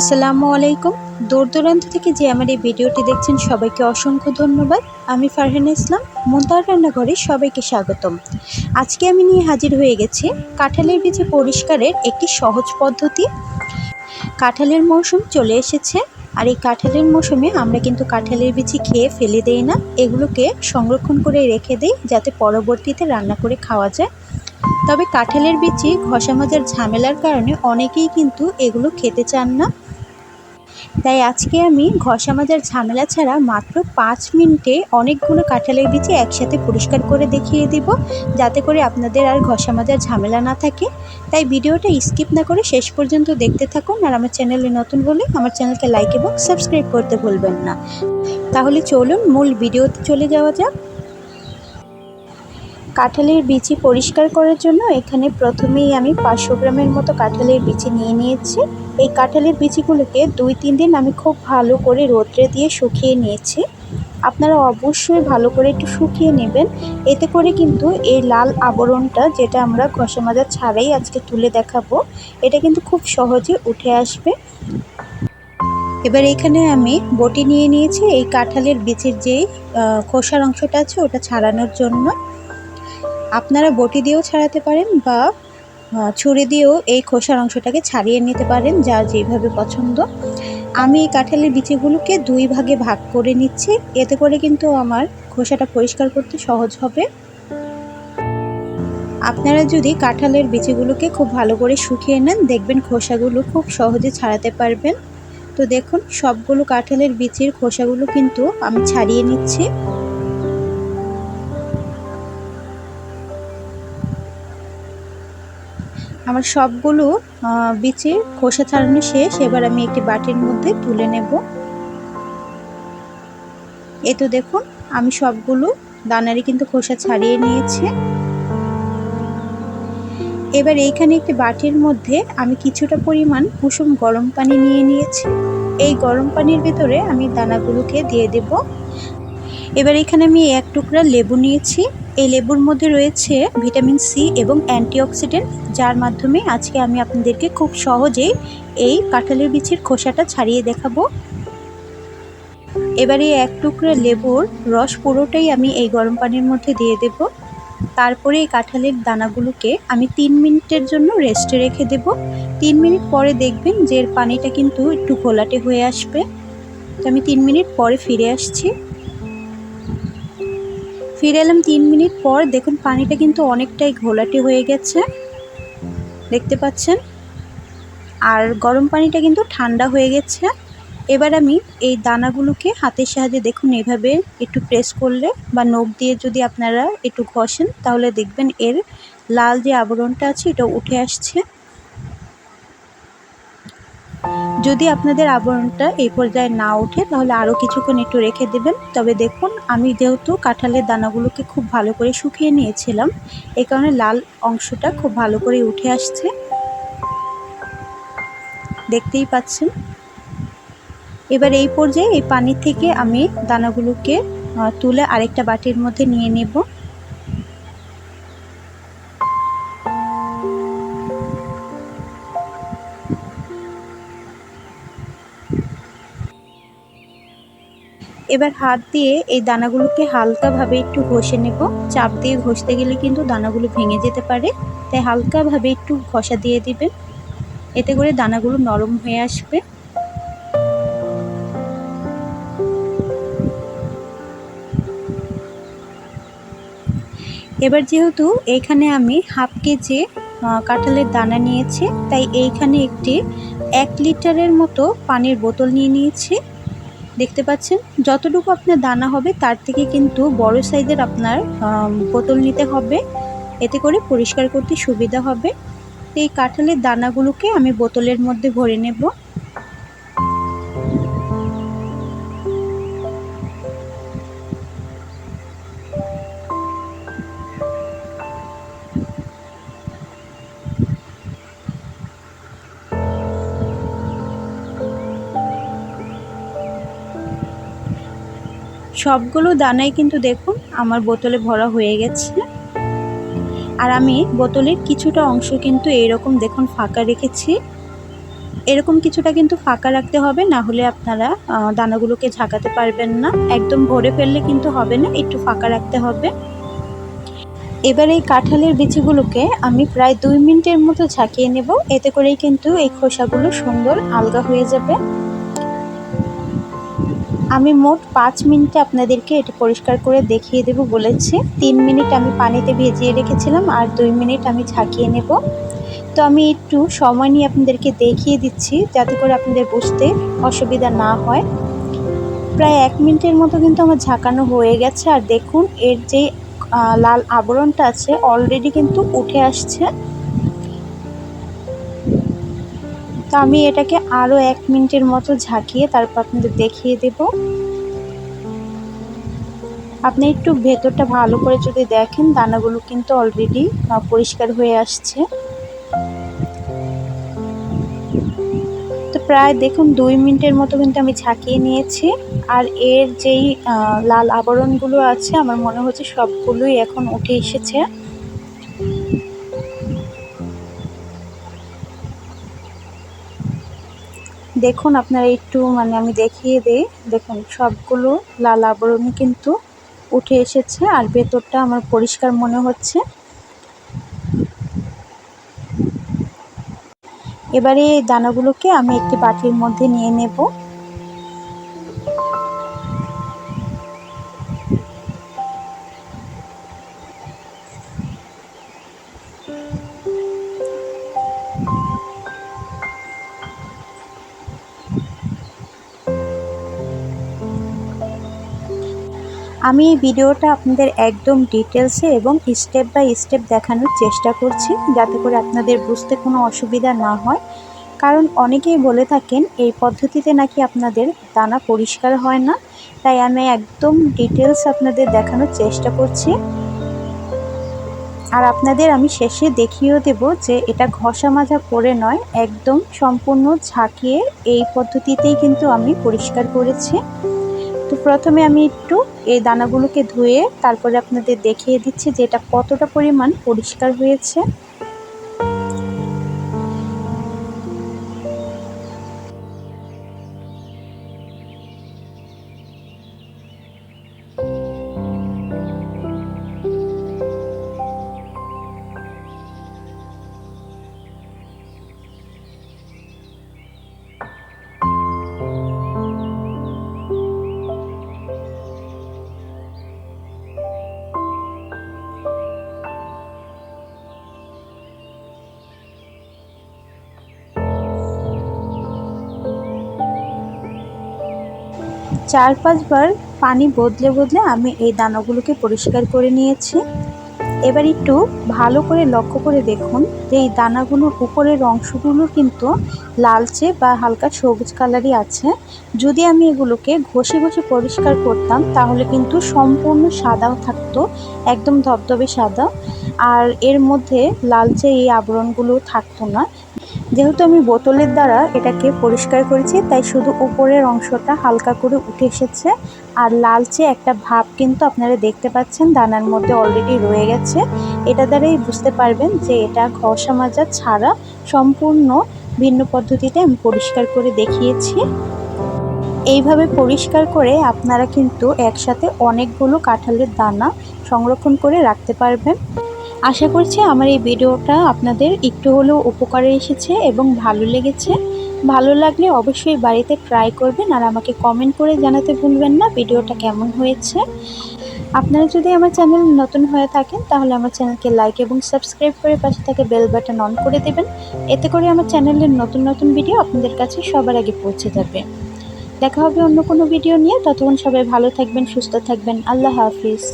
আসসালামু আলাইকুম। দূর দূরান্ত থেকে যে আমার এই ভিডিওটি দেখছেন, সবাইকে অসংখ্য ধন্যবাদ। আমি ফারহানা ইসলাম মুন্তার রান্নাঘরে সবাইকে স্বাগতম। আজকে আমি নিয়ে হাজির হয়ে গেছি কাঁঠালের বীজে পরিষ্কারের একটি সহজ পদ্ধতি। কাঁঠালের মৌসুম চলে এসেছে, আর এই কাঁঠালের মৌসুমে আমরা কিন্তু কাঁঠালের বিচি খেয়ে ফেলে দেই না। এগুলোকে সংরক্ষণ করে রেখে দিই, যাতে পরবর্তীতে রান্না করে খাওয়া যায়। তবে কাঁঠালের বিচি ঘষা মাজার ঝামেলার কারণে অনেকেই কিন্তু এগুলো খেতে চান না। তাই আজকে আমি ঘষা মাজার ঝামেলা ছাড়া মাত্র পাঁচ মিনিটে অনেকগুলো কাঁঠালের বিচি একসাথে পরিষ্কার করে দেখিয়ে দিব, যাতে করে আপনাদের আর ঘষা মাজার ঝামেলা না থাকে। তাই ভিডিওটা স্কিপ না করে শেষ পর্যন্ত দেখতে থাকুন আর আমার চ্যানেলে নতুন হলে আমার চ্যানেলকে লাইক এবং সাবস্ক্রাইব করতে ভুলবেন না। তাহলে চলুন মূল ভিডিওতে চলে যাওয়া যাক। কাঁঠালের বিচি পরিষ্কার করার জন্য এখানে প্রথমেই আমি পাঁচশো গ্রামের মতো কাঁঠালের বিচি নিয়ে নিয়েছি। এই কাঁঠালের বিচিগুলোকে দুই, তিন দিন আমি খুব ভালো করে রোদ্রে দিয়ে শুকিয়ে নিয়েছি। আপনারা অবশ্যই ভালো করে একটু শুকিয়ে নেবেন। এতে করে কিন্তু এই লাল আবরণটা যেটা আমরা ঘষা মাজা ছাড়াই আজকে তুলে দেখাবো, এটা কিন্তু খুব সহজে উঠে আসবে। এবার এখানে আমি বটি নিয়ে নিয়েছি এই কাঁঠালের বিচির যে খোসার অংশটা আছে ওটা ছাড়ানোর জন্য। আপনারা বটি দিয়েও ছাড়াতে পারেন বা ছুরি দিয়েও এই খোসার অংশটাকে ছাড়িয়ে নিতে পারেন যা যেভাবে পছন্দ। আমি এই কাঁঠালের বিচিগুলোকে দুই ভাগে ভাগ করে নিচ্ছি। এতে করে কিন্তু আমার খোসাটা পরিষ্কার করতে সহজ হবে। আপনারা যদি কাঁঠালের বিচিগুলোকে খুব ভালো করে শুকিয়ে নেন, দেখবেন খোসাগুলো খুব সহজে ছাড়াতে পারবেন। তো দেখুন, সবগুলো কাঁঠালের বিচির খোসাগুলো কিন্তু আমি ছাড়িয়ে নিচ্ছি। আমার সবগুলো বিচে খোসা ছাড়ানো শেষ। এবার আমি একটি বাটির মধ্যে তুলে নেব। এ তো দেখুন, আমি সবগুলো দানারই কিন্তু খোসা ছাড়িয়ে নিয়েছি। এবার এইখানে একটি বাটির মধ্যে আমি কিছুটা পরিমাণ কুসুম গরম পানি নিয়ে নিয়েছি। এই গরম পানির ভিতরে আমি দানাগুলোকে দিয়ে দেব। এবার এখানে আমি এক টুকরা লেবু নিয়েছি। এই লেবুর মধ্যে রয়েছে ভিটামিন সি এবং অ্যান্টিঅক্সিডেন্ট, যার মাধ্যমে আজকে আমি আপনাদেরকে খুব সহজেই এই কাঁঠালের বিচির খোসাটা ছাড়িয়ে দেখাবো। এবারে এক টুকরা লেবুর রস পুরোটাই আমি এই গরম পানির মধ্যে দিয়ে দেব। তারপরে এই কাঁঠালের দানাগুলোকে আমি তিন মিনিটের জন্য রেস্টে রেখে দেব। তিন মিনিট পরে দেখবেন যে এর পানিটা কিন্তু একটু ঘোলাটে হয়ে আসবে। তো আমি তিন মিনিট পরে ফিরে আসছি। ফিরে এলাম তিন মিনিট পর। দেখুন, পানিটা কিন্তু অনেকটাই ঘোলাটে হয়ে গেছে। দেখতে পাচ্ছেন? আর গরম পানিটা কিন্তু ঠান্ডা হয়ে গেছে। এবার আমি এই দানাগুলোকে হাতের সাহায্যে দেখুন, এভাবে একটু প্রেস করলে বা নখ দিয়ে যদি আপনারা একটু ঘষেন, তাহলে দেখবেন এর লাল যে আবরণটা আছে, এটা উঠে আসছে। যদি আপনাদের আবরণটা এই পর্যায়ে না ওঠে, তাহলে আরও কিছুক্ষণ একটু রেখে দেবেন। তবে দেখুন, আমি যেহেতু কাঁঠালের দানাগুলোকে খুব ভালো করে শুকিয়ে নিয়েছিলাম এই কারণে লাল অংশটা খুব ভালো করে উঠে আসছে। দেখতেই পাচ্ছেন? এবার এই পর্যায়ে এই পানি থেকে আমি দানাগুলোকে তুলে আরেকটা বাটির মধ্যে নিয়ে নেব। এবার হাত দিয়ে এই দানাগুলোকে হালকাভাবে একটু ঘষে নেব। চাপ দিয়ে ঘষতে গেলে কিন্তু দানাগুলো ভেঙে যেতে পারে। তাই হালকাভাবে একটু ঘষা দিয়ে দিবেন। এতে করে দানাগুলো নরম হয়ে আসবে। এবার যেহেতু এখানে আমি হাফ কেজি কাঁঠালের দানা নিয়েছি, তাই এইখানে একটি এক লিটারের মতো পানির বোতল নিয়ে নিয়েছি। দেখতে পাচ্ছেন, যতটুকু আপনার দানা হবে তার থেকে কিন্তু বড় সাইজের আপনার বোতল নিতে হবে। এতে করে পরিষ্কার করতে সুবিধা হবে। এই কাঁঠালের দানাগুলোকে আমি বোতলের মধ্যে ভরে নেব। সবগুলো দানাই কিন্তু দেখুন আমার বোতলে ভরা হয়ে গেছে। আর আমি বোতলের কিছুটা অংশ কিন্তু এইরকম দেখুন ফাঁকা রেখেছি। এরকম কিছুটা কিন্তু ফাঁকা রাখতে হবে, না হলে আপনারা দানাগুলোকে ঝাঁকাতে পারবেন না। একদম ভরে ফেললে কিন্তু হবে না, একটু ফাঁকা রাখতে হবে। এবার এই কাঁঠালের বিচিগুলোকে আমি প্রায় দুই মিনিটের মতো ঝাঁকিয়ে নেব। এতে করেই কিন্তু এই খোসাগুলো সুন্দর আলগা হয়ে যাবে। আমি মোট পাঁচ মিনিটে আপনাদেরকে এটি পরিষ্কার করে দেখিয়ে দেব বলেছি। তিন মিনিট আমি পানিতে ভেজিয়ে রেখেছিলাম আর দুই মিনিট আমি ঝাঁকিয়ে নেব। তো আমি একটু সময় নিয়ে আপনাদেরকে দেখিয়ে দিচ্ছি যাতে করে আপনাদের বুঝতে অসুবিধা না হয়। প্রায় এক মিনিটের মতো কিন্তু আমার ঝাঁকানো হয়ে গেছে আর দেখুন এর যে লাল আবরণটা আছে অলরেডি কিন্তু উঠে আসছে। তো আমি এটাকে আরও এক মিনিটের মতো ঝাঁকিয়ে তারপর আপনাদের দেখিয়ে দেব। আপনি একটু ভেতরটা ভালো করে যদি দেখেন, দানাগুলো কিন্তু অলরেডি পরিষ্কার হয়ে আসছে। তো প্রায় দেখুন দুই মিনিটের মতো কিন্তু আমি ঝাঁকিয়ে নিয়েছি। আর এর যেই লাল আবরণগুলো আছে, আমার মনে হচ্ছে সবগুলোই এখন উঠে এসেছে। দেখুন, আপনারা একটু মানে আমি দেখিয়ে দিই। দেখুন, সবগুলো লাল আবরণ কিন্তু উঠে এসেছে, আর ভেতরটা আমার পরিষ্কার মনে হচ্ছে। এবারে এই দানাগুলোকে আমি একটি বাটির মধ্যে নিয়ে নেব। আমি এই ভিডিওটা আপনাদের একদম ডিটেলসে এবং স্টেপ বাই স্টেপ দেখানোর চেষ্টা করছি, যাতে করে আপনাদের বুঝতে কোনো অসুবিধা না হয়। কারণ অনেকেই বলে থাকেন, এই পদ্ধতিতে নাকি আপনাদের দানা পরিষ্কার হয় না। তাই আমি একদম ডিটেলস আপনাদের দেখানোর চেষ্টা করছি। আর আপনাদের আমি শেষে দেখিয়েও দেব যে এটা ঘষা মাজা করে নয়, একদম সম্পূর্ণ ঝাঁকিয়ে এই পদ্ধতিতেই কিন্তু আমি পরিষ্কার করেছি। তো প্রথমে আমি একটু এই দানাগুলোকে ধুয়ে তারপরে আপনাদের দেখিয়ে দিচ্ছি যে এটা কতটা পরিমাণ পরিষ্কার হয়েছে। চার পাঁচবার পানি বদলে বদলে আমি এই দানাগুলোকে পরিষ্কার করে নিয়েছি। এবার একটু ভালো করে লক্ষ্য করে দেখুন যে এই দানাগুলোর উপরের অংশগুলো কিন্তু লালচে বা হালকা সবুজ কালারই আছে। যদি আমি এগুলোকে ঘষে ঘষে পরিষ্কার করতাম, তাহলে কিন্তু সম্পূর্ণ সাদাও থাকতো, একদম ধবধবে সাদা। আর এর মধ্যে লালচে এই আবরণগুলো থাকতো না। যেহেতু আমি বোতলের দ্বারা এটাকে পরিষ্কার করেছি, তাই শুধু উপরের অংশটা হালকা করে উঠে এসেছে। আর লালচে একটা ভাব কিন্তু আপনারা দেখতে পাচ্ছেন, দানার মধ্যে অলরেডি রয়ে গেছে। এটা দ্বারাই বুঝতে পারবেন যে এটা ঘষা মাজা ছাড়া সম্পূর্ণ ভিন্ন পদ্ধতিতে আমি পরিষ্কার করে দেখিয়েছি। এইভাবে পরিষ্কার করে আপনারা কিন্তু একসাথে অনেকগুলো কাঁঠালের দানা সংরক্ষণ করে রাখতে পারবেন। আশা করছি আমার এই ভিডিওটা আপনাদের একটু হলেও উপকারে এসেছে এবং ভালো লেগেছে। ভালো লাগলে অবশ্যই বাড়িতে ট্রাই করবেন আর আমাকে কমেন্ট করে জানাতে ভুলবেন না ভিডিওটা কেমন হয়েছে। আপনারা যদি আমার চ্যানেল নতুন হয়ে থাকেন, তাহলে আমার চ্যানেলকে লাইক এবং সাবস্ক্রাইব করে পাশে থেকে বেল বাটন অন করে দেবেন। এতে করে আমার চ্যানেলের নতুন নতুন ভিডিও আপনাদের কাছে সবার আগে পৌঁছে যাবে। দেখা হবে অন্য কোনো ভিডিও নিয়ে। ততক্ষণ সবাই ভালো থাকবেন, সুস্থ থাকবেন। আল্লাহ হাফিজ।